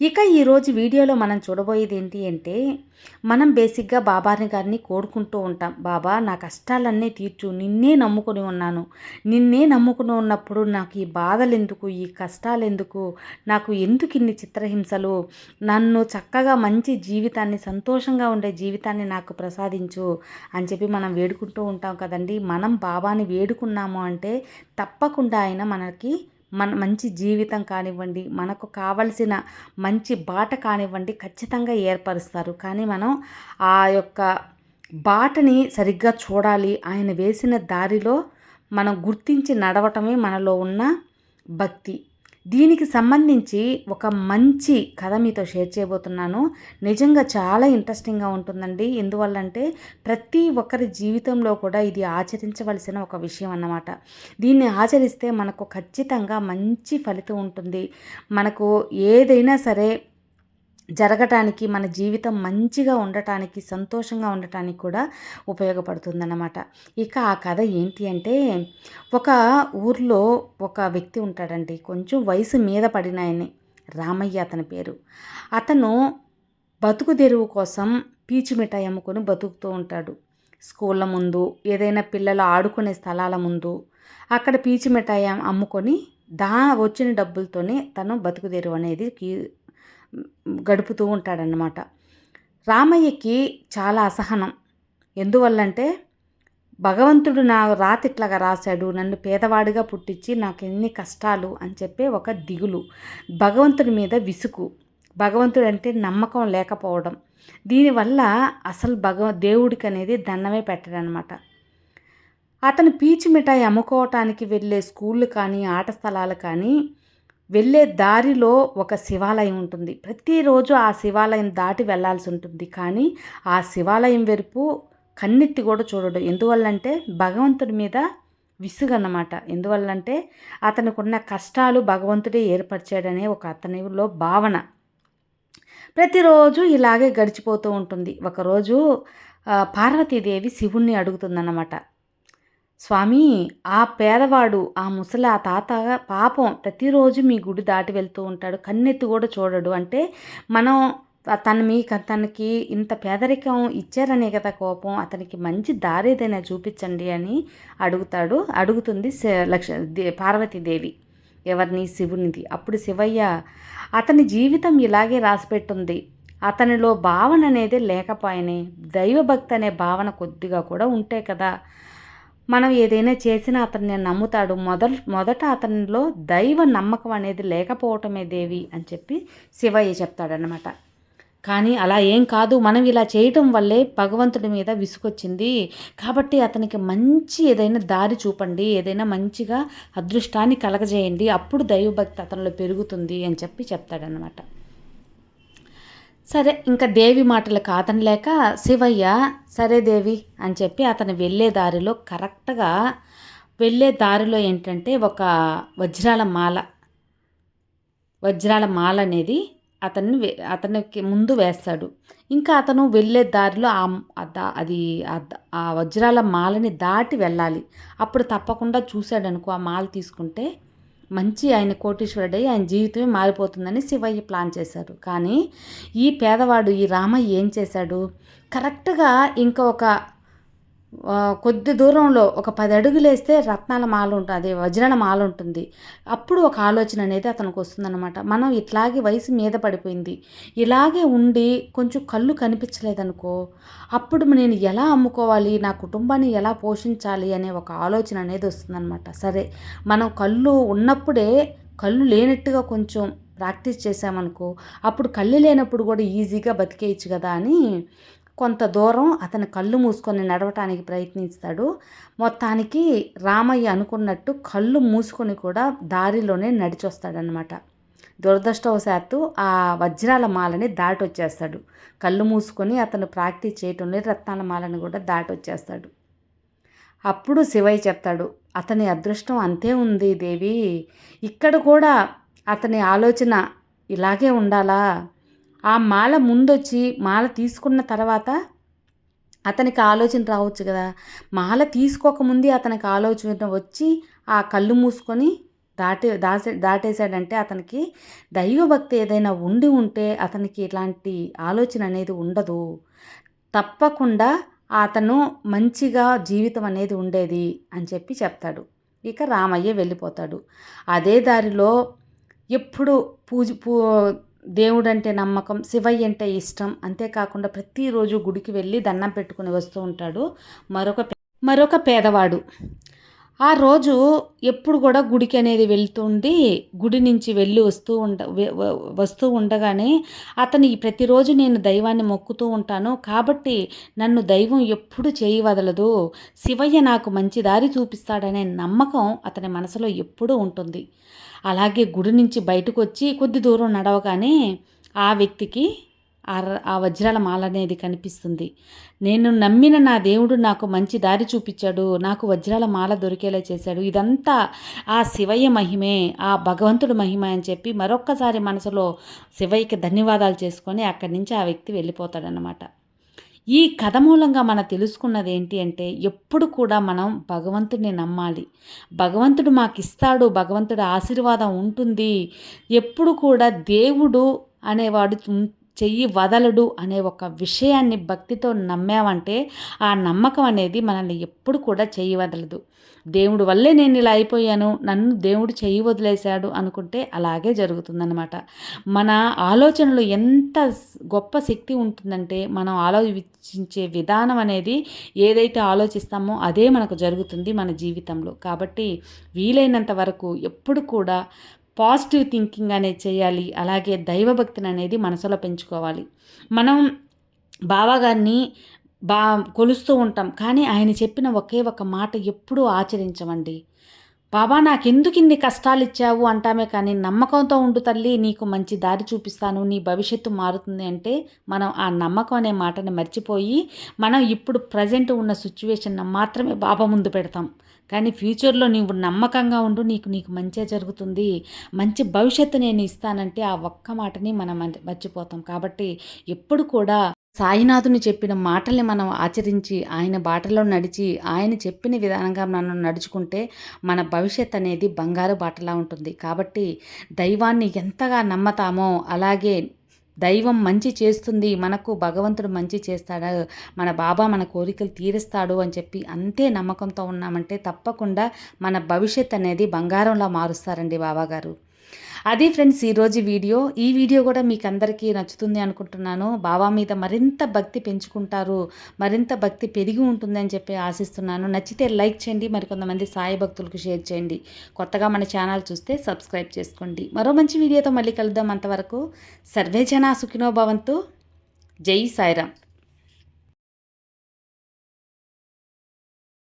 ఇక ఈరోజు వీడియోలో మనం చూడబోయేది ఏంటి అంటే మనం బేసిక్గా బాబాని గారిని కోరుకుంటూ ఉంటాం. బాబా నా కష్టాలన్నీ తీర్చు. నిన్నే నమ్ముకుని ఉన్నాను. నిన్నే నమ్ముకుని ఉన్నప్పుడు నాకు ఈ బాధలు ఎందుకు ఈ కష్టాలు ఎందుకు నాకు ఎందుకు ఇన్ని చిత్రహింసలు? నన్ను చక్కగా మంచి జీవితాన్ని సంతోషంగా ఉండే జీవితాన్ని నాకు ప్రసాదించు అని చెప్పి మనం వేడుకుంటూ ఉంటాం కదండి. మనం బాబాని వేడుకున్నాము అంటే తప్పకుండా ఆయన మనకి మన మంచి జీవితం కానివ్వండి మనకు కావలసిన మంచి బాట కానివ్వండి ఖచ్చితంగా ఏర్పరుస్తారు. కానీ మనం ఆ యొక్క బాటని సరిగ్గా చూడాలి. ఆయన వేసిన దారిలో మనం గుర్తించి నడవటమే మనలో ఉన్న భక్తి. దీనికి సంబంధించి ఒక మంచి కథ మీతో షేర్ చేయబోతున్నాను. నిజంగా చాలా ఇంట్రెస్టింగ్గా ఉంటుందండి. ఎందువల్లంటే ప్రతి ఒక్కరి జీవితంలో కూడా ఇది ఆచరించవలసిన ఒక విషయం అన్నమాట. దీన్ని ఆచరిస్తే మనకు ఖచ్చితంగా మంచి ఫలితం ఉంటుంది. మనకు ఏదైనా సరే జరగటానికి మన జీవితం మంచిగా ఉండటానికి సంతోషంగా ఉండటానికి కూడా ఉపయోగపడుతుందన్నమాట. ఇక ఆ కథ ఏంటి అంటే ఒక ఊర్లో ఒక వ్యక్తి ఉంటాడండి. కొంచెం వయసు మీద పడిన ఆయన్ని రామయ్య అతని పేరు. అతను బతుకు తెరువు కోసం పీచు మిఠాయి అమ్ముకొని బతుకుతూ ఉంటాడు. స్కూళ్ళ ముందు ఏదైనా పిల్లలు ఆడుకునే స్థలాల ముందు అక్కడ పీచు మిఠాయి అమ్ముకొని దా వచ్చిన డబ్బులతోనే తను బతుకుదేరు అనేది గడుపుతూ ఉంటాడనమాట రామయ్యకి చాలా అసహనం. ఎందువల్లంటే భగవంతుడు నా రాతి ఇట్లాగా రాశాడు నన్ను పేదవాడిగా పుట్టించి నాకు ఎన్ని కష్టాలు అని చెప్పి ఒక దిగులు. భగవంతుడి మీద విసుగు. భగవంతుడు అంటే నమ్మకం లేకపోవడం. దీనివల్ల అసలు భగవ దేవుడికి అనేది దండమే పెట్టడనమాట అతను పీచు మిఠాయి అమ్ముకోవటానికి వెళ్ళే స్కూళ్ళు కానీ ఆట స్థలాలు కానీ వెళ్ళే దారిలో ఒక శివాలయం ఉంటుంది. ప్రతిరోజు ఆ శివాలయం దాటి వెళ్ళాల్సి ఉంటుంది. కానీ ఆ శివాలయం వెరుపు కన్నెత్తి కూడా చూడడు. ఎందువల్లంటే భగవంతుడి మీద విసుగన్నమాట. ఎందువల్లంటే అతనికి ఉన్న కష్టాలు భగవంతుడే ఏర్పరిచాడనే ఒక అతనిలో భావన. ప్రతిరోజు ఇలాగే గడిచిపోతూ ఉంటుంది. ఒకరోజు పార్వతీదేవి శివుణ్ణి అడుగుతుందన్నమాట. స్వామి ఆ పేదవాడు ఆ ముసలి ఆ తాత పాపం ప్రతిరోజు మీ గుడి దాటి వెళ్తూ ఉంటాడు. కన్నెత్తి కూడా చూడడు. అంటే మనం తన మీ తనకి ఇంత పేదరికం ఇచ్చారనే కదా కోపం. అతనికి మంచి దారి ఏదైనా చూపించండి అని అడుగుతాడు. అడుగుతుంది లక్ష పార్వతీదేవి. ఎవరిని? శివునిది. అప్పుడు శివయ్య అతని జీవితం ఇలాగే రాసిపెట్టుంది. అతనిలో భావన అనేది లేకపోయినే దైవభక్తి అనే భావన కొద్దిగా కూడా ఉంటే కదా. మనం ఏదైనా చేసినా అతన్ని నమ్ముతాడు. మొదట మొదట అతనిలో దైవ నమ్మకం అనేది లేకపోవటమే దేవి అని చెప్పి శివయ్య చెప్తాడనమాట కానీ అలా ఏం కాదు. మనం ఇలా చేయటం వల్లే భగవంతుడి మీద విసుకొచ్చింది కాబట్టి అతనికి మంచి ఏదైనా దారి చూపండి. ఏదైనా మంచిగా అదృష్టాన్ని కలగజేయండి. అప్పుడు దైవభక్తి అతనిలో పెరుగుతుంది అని చెప్పి చెప్తాడనమాట సరే ఇంకా దేవి మాటలు కాదనలేక శివయ్య సరే దేవి అని చెప్పి అతను వెళ్ళే దారిలో కరెక్ట్గా వెళ్ళే దారిలో ఏంటంటే ఒక వజ్రాల మాల. వజ్రాల మాల అనేది అతన్ని అతనికి ముందు వేస్తాడు. ఇంకా అతను వెళ్ళే దారిలో అది ఆ వజ్రాల మాలని దాటి వెళ్ళాలి. అప్పుడు తప్పకుండా చూశాడనుకో ఆ మాల తీసుకుంటే మంచి ఆయన కోటీశ్వరుడై ఆయన జీవితమే మారిపోతుందని శివయ్య ప్లాన్ చేశారు. కానీ ఈ పేదవాడు ఈ రామయ్య ఏం చేశాడు? కరెక్ట్గా ఇంకా ఒక కొద్ది దూరంలో ఒక పది అడుగులేస్తే రత్నాల మాల ఉంటుంది అదే వజ్రాల మాల ఉంటుంది. అప్పుడు ఒక ఆలోచన అనేది అతనికి వస్తుందన్నమాట. మనం ఇట్లాగే వయసు మీద పడిపోయింది. ఇలాగే ఉండి కొంచెం కళ్ళు కనిపించలేదనుకో అప్పుడు నేను ఎలా అమ్ముకోవాలి నా కుటుంబాన్ని ఎలా పోషించాలి అనే ఒక ఆలోచన అనేది వస్తుందన్నమాట. సరే మనం కళ్ళు ఉన్నప్పుడే కళ్ళు లేనట్టుగా కొంచెం ప్రాక్టీస్ చేసామనుకో అప్పుడు కళ్ళు లేనప్పుడు కూడా ఈజీగా బతికేయచ్చు కదా అని కొంత దూరం అతను కళ్ళు మూసుకొని నడవటానికి ప్రయత్నిస్తాడు. మొత్తానికి రామయ్య అనుకున్నట్టు కళ్ళు మూసుకొని కూడా దారిలోనే నడిచొస్తాడనమాట దురదృష్టవశాత్తు ఆ వజ్రాల మాలని దాటొచ్చేస్తాడు. కళ్ళు మూసుకొని అతను ప్రాక్టీస్ చేయటంలో రత్నాల మాలని కూడా దాటొచ్చేస్తాడు. అప్పుడు శివయ్య చెప్తాడు అతని అదృష్టం అంతే ఉంది దేవి. ఇక్కడ కూడా అతని ఆలోచన ఇలాగే ఉండాలా? ఆ మాల ముందొచ్చి మాల తీసుకున్న తర్వాత అతనికి ఆలోచన రావచ్చు కదా. మాల తీసుకోకముందే అతనికి ఆలోచన వచ్చి ఆ కళ్ళు మూసుకొని దాటి దాసే దాటేశాడంటే అతనికి దైవభక్తి ఏదైనా ఉండి ఉంటే అతనికి ఇలాంటి ఆలోచన అనేది ఉండదు. తప్పకుండా అతను మంచిగా జీవితం అనేది ఉండేది అని చెప్పి చెప్తాడు. ఇక రామయ్య వెళ్ళిపోతాడు. అదే దారిలో ఎప్పుడు పూజ పూ దేవుడంటే నమ్మకం శివయ్య అంటే ఇష్టం. అంతేకాకుండా ప్రతిరోజు గుడికి వెళ్ళి దండం పెట్టుకుని వస్తూ ఉంటాడు. మరొక మరొక పేదవాడు. ఆ రోజు ఎప్పుడు కూడా గుడికి అనేది వెళ్తుండి గుడి నుంచి వెళ్ళి వస్తూ ఉండ వస్తూ ఉండగానే అతని ప్రతిరోజు నేను దైవాన్ని మొక్కుతూ ఉంటాను. కాబట్టి నన్ను దైవం ఎప్పుడు చేయి వదలదు. శివయ్య నాకు మంచి దారి చూపిస్తాడనే నమ్మకం అతని మనసులో ఎప్పుడూ ఉంటుంది. అలాగే గుడి నుంచి బయటకు వచ్చి కొద్ది దూరం నడవగానే ఆ వ్యక్తికి ఆ వజ్రాల మాల అనేది కనిపిస్తుంది. నేను నమ్మిన నా దేవుడు నాకు మంచి దారి చూపించాడు నాకు వజ్రాల మాల దొరికేలా చేశాడు. ఇదంతా ఆ శివయ్య మహిమే ఆ భగవంతుడు మహిమ అని చెప్పి మరొక్కసారి మనసులో శివయ్యకి ధన్యవాదాలు చేసుకొని అక్కడి నుంచి ఆ వ్యక్తి వెళ్ళిపోతాడనమాట ఈ కథ మూలంగా మనం తెలుసుకున్నది ఏంటి అంటే ఎప్పుడు కూడా మనం భగవంతుడిని నమ్మాలి. భగవంతుడు మాకు ఇస్తాడు భగవంతుడి ఆశీర్వాదం ఉంటుంది. ఎప్పుడు కూడా దేవుడు అనేవాడు చెయ్యి వదలడు అనే ఒక విషయాన్ని భక్తితో నమ్మామంటే ఆ నమ్మకం అనేది మనల్ని ఎప్పుడు కూడా చెయ్యి వదలదు. దేవుడు వల్లే నేను ఇలా అయిపోయాను నన్ను దేవుడు చెయ్యి వదిలేశాడు అనుకుంటే అలాగే జరుగుతుందన్నమాట. మన ఆలోచనలు ఎంత గొప్ప శక్తి ఉంటుందంటే మనం ఆలోచించే విధానం అనేది ఏదైతే ఆలోచిస్తామో అదే మనకు జరుగుతుంది మన జీవితంలో. కాబట్టి వీలైనంత వరకు ఎప్పుడు కూడా పాజిటివ్ థింకింగ్ అనేది చేయాలి అలాగే దైవభక్తిని అనేది మనసులో పెంచుకోవాలి. మనం బాబాగారిని బా కొలుస్తూ ఉంటాం. కానీ ఆయన చెప్పిన ఒకే ఒక మాట ఎప్పుడూ ఆచరించమండి. బాబా నాకెందుకు ఇన్ని కష్టాలు ఇచ్చావు అంటామే కానీ నమ్మకంతో ఉండు తల్లి నీకు మంచి దారి చూపిస్తాను నీ భవిష్యత్తు మారుతుంది అంటే మనం ఆ నమ్మకం అనే మాటని మర్చిపోయి మనం ఇప్పుడు ప్రజెంట్ ఉన్న సిచ్యువేషన్ మాత్రమే బాబా ముందు పెడతాం. కానీ ఫ్యూచర్లో నీవు నమ్మకంగా ఉండు నీకు నీకు మంచిగా జరుగుతుంది. మంచి భవిష్యత్తు నేను ఇస్తానంటే ఆ ఒక్క మాటని మనం మర్చిపోతాం. కాబట్టి ఎప్పుడు కూడా సాయినాథుని చెప్పిన మాటల్ని మనం ఆచరించి ఆయన బాటలో నడిచి ఆయన చెప్పిన విధానంగా మనం నడుచుకుంటే మన భవిష్యత్ అనేది బంగారు బాటలా ఉంటుంది. కాబట్టి దైవాన్ని ఎంతగా నమ్మతామో అలాగే దైవం మంచి చేస్తుంది మనకు భగవంతుడు మంచి చేస్తాడు మన బాబా మన కోరికలు తీరుస్తాడు అని చెప్పి అంతే నమ్మకంతో ఉన్నామంటే తప్పకుండా మన భవిష్యత్ అనేది బంగారంలా మారుస్తారండి బాబాగారు. అది ఫ్రెండ్స్ ఈరోజు వీడియో. ఈ వీడియో కూడా మీకు అందరికీ నచ్చుతుంది అనుకుంటున్నాను. బాబా మీద మరింత భక్తి పెంచుకుంటారు మరింత భక్తి పెరిగి ఉంటుంది అని చెప్పి ఆశిస్తున్నాను. నచ్చితే లైక్ చేయండి మరికొంతమంది సాయి భక్తులకు షేర్ చేయండి. కొత్తగా మన ఛానల్ చూస్తే సబ్స్క్రైబ్ చేసుకోండి. మరో మంచి వీడియోతో మళ్ళీ కలుద్దాం అంతవరకు. సర్వే జనా సుఖినో భవంతు. జై సాయిరామ్.